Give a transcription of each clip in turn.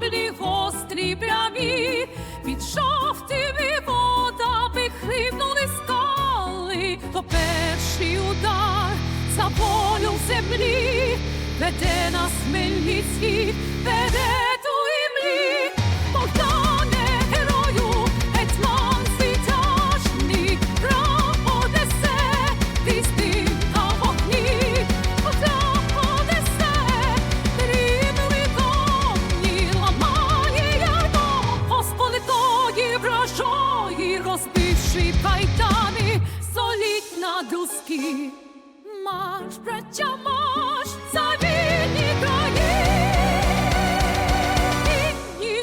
шаблі гострі прямі, під жовтими водами хибнули скали, то перший удар за волю землі, веде нас Хмельницький, вражої, розбивши кайдани, соліть на доски. Марш, браття, марш, за вільні країни,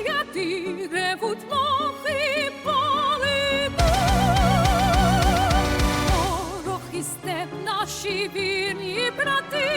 ряди ревуть мохи полину. Ворог і степ наші вірні брати,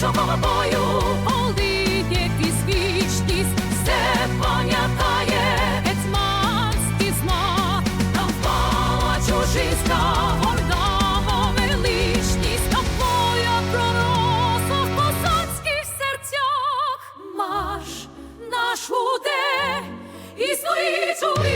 нашого бою, полиє вічність, все пам'ятає гетьман стізна, там впала чужиська горда величність, там боя проросла в козацьких серцях, марш наш уде, існує чужий.